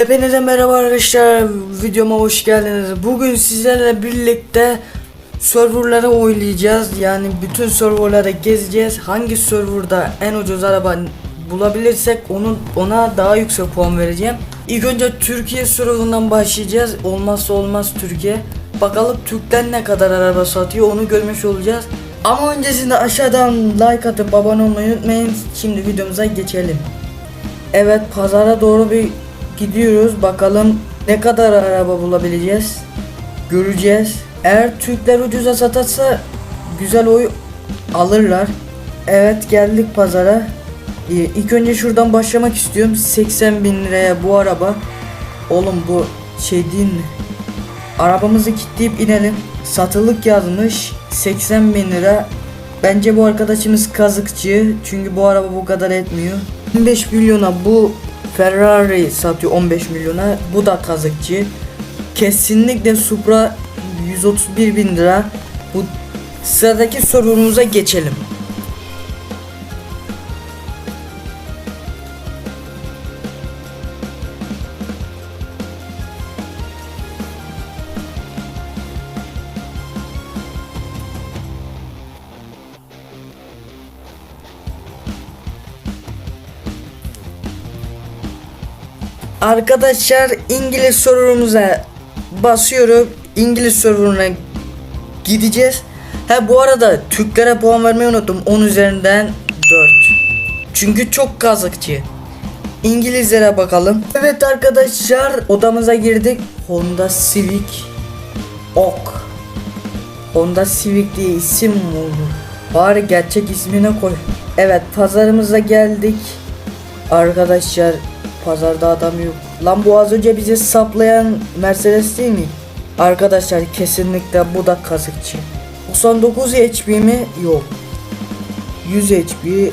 Hepinize merhaba arkadaşlar videoma hoş geldiniz. Bugün sizlerle birlikte serverları oynayacağız. Yani bütün serverları gezeceğiz. Hangi serverda en ucuz araba bulabilirsek onun ona daha yüksek puan vereceğim. İlk önce Türkiye serverından başlayacağız. Olmazsa olmaz Türkiye. Bakalım Türk'ten ne kadar araba satıyor onu görmüş olacağız. Ama öncesinde aşağıdan like atıp abone olmayı unutmayın. Şimdi videomuza geçelim. Evet pazara doğru bir gidiyoruz. Bakalım ne kadar araba bulabileceğiz. Göreceğiz. Eğer Türkler ucuza satarsa güzel oy alırlar. Evet geldik pazara. Ee, İlk önce şuradan başlamak istiyorum. 80 bin liraya bu araba. Oğlum bu şey değil mi? Arabamızı kilitleyip inelim. Satılık yazmış. 80 bin lira. Bence bu arkadaşımız kazıkçı. Çünkü bu araba bu kadar etmiyor. 15 milyona bu Ferrari satıyor 15 milyona. Bu da kazıkçı. Kesinlikle Supra 131 bin lira. Bu sıradaki sorumuza geçelim. Arkadaşlar İngiliz sorumuza basıyorum. İngiliz soruna gideceğiz. Ha bu arada Türklere puan vermeyi unuttum. 10 üzerinden 4. Çünkü çok kazıkçı. İngilizlere bakalım. Evet arkadaşlar odamıza girdik. Honda Civic Ok. Honda Civic diye isim mi olur? Bari gerçek ismine koy. Evet pazarımıza geldik. Arkadaşlar pazarda adam yok. Lan bu az önce bizi saplayan Mercedes değil mi? Arkadaşlar kesinlikle bu da kazıkçı. 99 HP mi? Yok. 100 HP.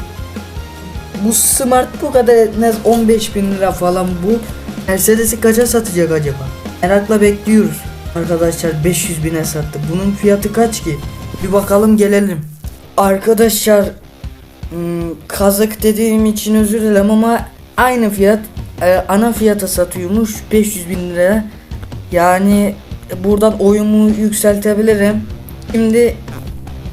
Bu Smart bu kadar etmez 15 bin lira falan bu. Mercedes'i kaça satacak acaba? Merakla bekliyoruz. Arkadaşlar 500 bine sattı. Bunun fiyatı kaç ki? Bir bakalım gelelim. Arkadaşlar Hmm, kazık dediğim için özür dilerim ama aynı fiyat e, ana fiyata satıyormuş 500 bin lira. Yani buradan oyumu yükseltebilirim. Şimdi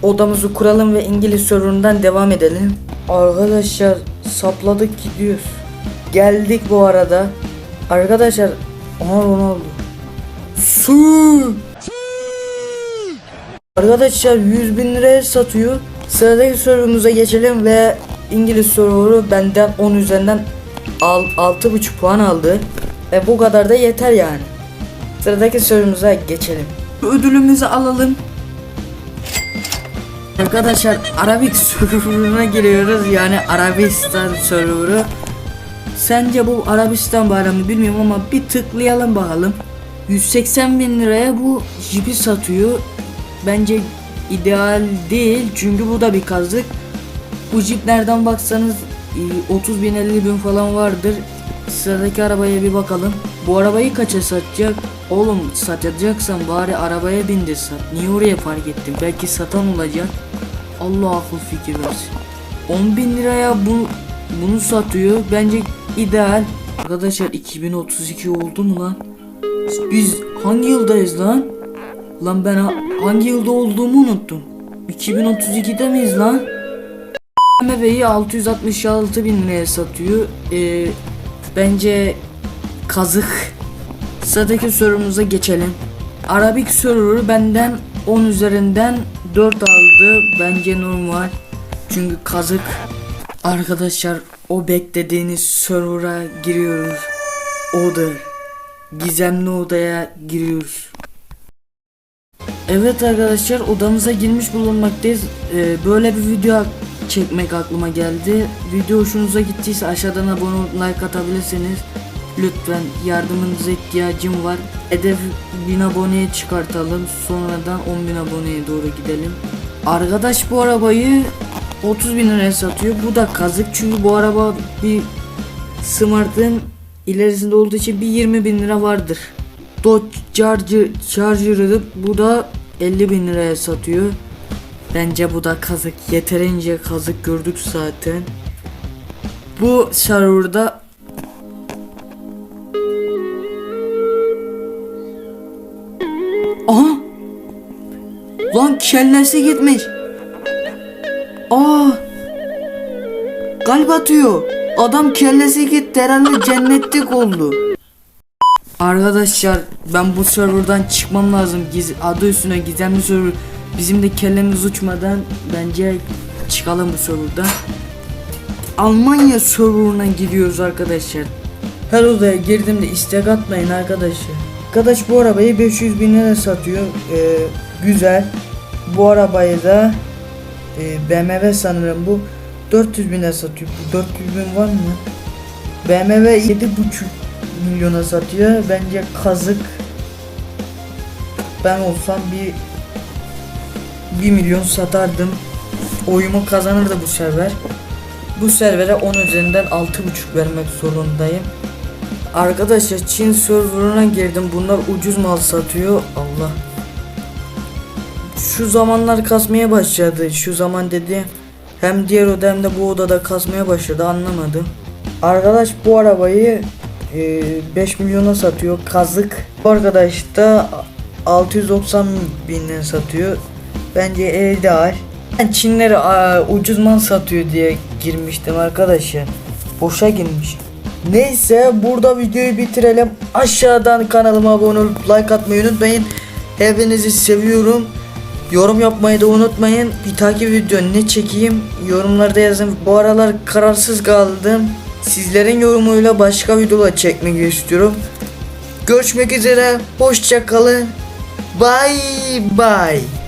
odamızı kuralım ve İngiliz sorunundan devam edelim. Arkadaşlar sapladık gidiyoruz. Geldik bu arada. Arkadaşlar Aha Ronaldo. Su. Arkadaşlar 100 bin liraya satıyor. Sıradaki sorumuza geçelim ve İngiliz soru benden 10 üzerinden al, 6.5 puan aldı. Ve bu kadar da yeter yani. Sıradaki sorumuza geçelim. Ödülümüzü alalım. Arkadaşlar Arabik serverına giriyoruz yani Arabistan serverı. Sence bu Arabistan bayramı bilmiyorum ama bir tıklayalım bakalım. 180 bin liraya bu jipi satıyor. Bence ideal değil çünkü bu da bir kazık. Bu jip nereden baksanız 30 bin 50 bin falan vardır. Sıradaki arabaya bir bakalım. Bu arabayı kaça satacak? Oğlum satacaksan bari arabaya bindir sat. Niye oraya fark ettin? Belki satan olacak. Allah akıl fikir versin. 10 bin liraya bu bunu satıyor. Bence ideal. Arkadaşlar 2032 oldu mu lan? Biz hangi yıldayız lan? Lan ben ha- hangi yılda olduğumu unuttum. 2032'de miyiz lan? BMW'yi 666 bin liraya satıyor. Ee, bence kazık. Sıradaki sorumuza geçelim. Arabik server'ı benden 10 üzerinden 4 aldı. Bence normal. Çünkü kazık. Arkadaşlar o beklediğiniz server'a giriyoruz. Odur. Gizemli odaya giriyoruz. Evet arkadaşlar odamıza girmiş bulunmaktayız. Ee, böyle bir video çekmek aklıma geldi. Video hoşunuza gittiyse aşağıdan abone olup like atabilirsiniz. Lütfen yardımınıza ihtiyacım var. Hedef 1000 aboneye çıkartalım. Sonradan 10.000 aboneye doğru gidelim. Arkadaş bu arabayı 30 bin liraya satıyor. Bu da kazık çünkü bu araba bir Smart'ın ilerisinde olduğu için bir 20 bin lira vardır. Dodge Charger, Charger'ı bu da 50 bin liraya satıyor. Bence bu da kazık. Yeterince kazık gördük zaten. Bu serverda Aha! Lan kellesi gitmiş. Aa! Kalp atıyor. Adam kellesi gitti herhalde cennetlik oldu. Arkadaşlar ben bu serverdan çıkmam lazım. Giz adı üstüne gizemli server. Bizim de kellemiz uçmadan bence çıkalım bu serverdan. Almanya serverına gidiyoruz arkadaşlar. Her odaya girdiğimde istek atmayın arkadaşlar. Arkadaş bu arabayı 500 bin lira satıyor. Ee, güzel. Bu arabayı da e, BMW sanırım bu 400 bine satıyor. Bu 400 bin var mı? BMW 7,5 milyona satıyor. Bence kazık. Ben olsam bir 1 milyon satardım. Oyumu kazanırdı bu server. Bu servere 10 üzerinden 6.5 vermek zorundayım. Arkadaşlar Çin serverına girdim. Bunlar ucuz mal satıyor. Allah. Şu zamanlar kasmaya başladı. Şu zaman dedi. Hem diğer oda hem de bu odada kasmaya başladı. Anlamadım. Arkadaş bu arabayı e, 5 milyona satıyor. Kazık. Bu arkadaş da 690 binden satıyor. Bence ideal. Ben Çinleri aa, ucuz mal satıyor diye girmiştim arkadaşlar. Boşa girmiş. Neyse burada videoyu bitirelim. Aşağıdan kanalıma abone olup like atmayı unutmayın. Hepinizi seviyorum. Yorum yapmayı da unutmayın. Bir takip video ne çekeyim yorumlarda yazın. Bu aralar kararsız kaldım. Sizlerin yorumuyla başka videolar çekmek istiyorum. Görüşmek üzere. Hoşça kalın. Bye bye.